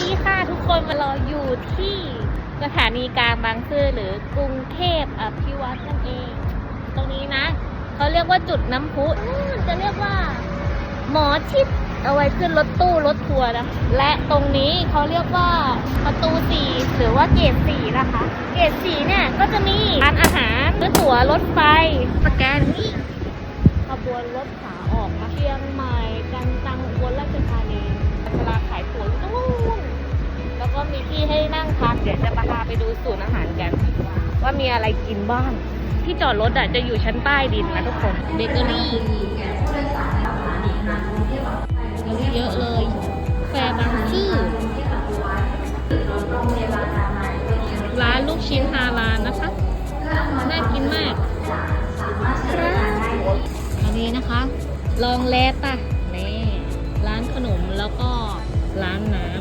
ดีค่ะทุกคนมารออยู่ที่สถานีกลางบางซื่อหรือกรุงเทพอภิวัตน์นั่นเอง ตรงนี้นะเขาเรียกว่าจุดน้ำพุจะเรียกว่า หมอชิดเอาไว้ขึ้นรถตู้รถทัวร์นะ และตรงนี้เขาเรียกว่าประตูสี่หรือว่าเกตสี่นะคะ เกตสี่เนี่ยก็จะมีร้านอาหารหรือตั๋วรถไฟสแกนนี่ขบวนรถขาออกมาเชียงใหม่ เดี๋ยวจะพาไปดูสูตรอาหารกัน ว่ามีอะไรกินบ้าง ที่จอดรถอะจะอยู่ชั้นใต้ดินนะทุกคนเบเกอรี่เยอะเลย แฟร์บางซื่อร้านลูกชิ้นฮาลานะคะ น่ากินมากอันนี้นะคะ ลองแลตะนี่ร้านขนมแล้วก็ร้านน้ำ